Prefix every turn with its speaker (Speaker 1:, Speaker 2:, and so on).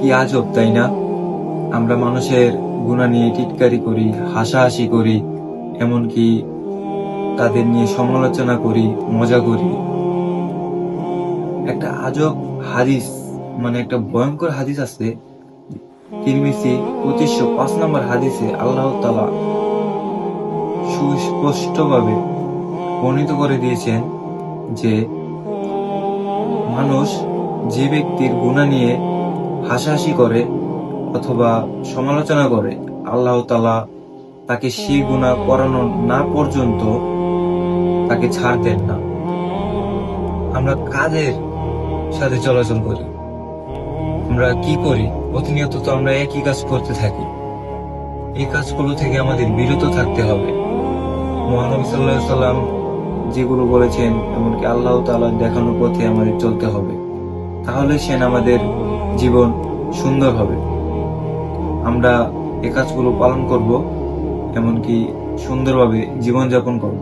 Speaker 1: কি আজব তাই না? আমরা মানুষের গুণা নিয়ে টিটকারি করি, হাসাহাসি করি, এমনকি তাদের নিয়ে সমালোচনা করি, মজা করি। একটা আজব হাদিস মানে একটা ভয়ঙ্কর হাদিস আছে তিরমিসি পঁচিশশো পাঁচ নম্বর হাদিসে আল্লাহ তালা সুস্পষ্টভাবে বর্ণিত করে দিয়েছেন যে, মানুষ যে ব্যক্তির গুণা নিয়ে হাসাহাসি করে অথবা সমালোচনা করে, আল্লাহ তালা তাকে সেই গুণা করানো না পর্যন্ত তাকে ছাড় দেন না। আমরা কাদের সাথে চলাচল করি? আমরা কি করি? প্রতিনিয়ত তো আমরা একই কাজ করতে থাকি। এই কাজগুলো থেকে আমাদের বিরত থাকতে হবে। মহানবী সাল্লাহ সাল্লাম যেগুলো বলেছেন, এমনকি আল্লাহ তাআলা দেখানোর পথে আমাদের চলতে হবে। তাহলে সেন আমাদের জীবন সুন্দর হবে। আমরা এ কাজগুলো পালন করব এমনকি সুন্দরভাবে জীবনযাপন করব।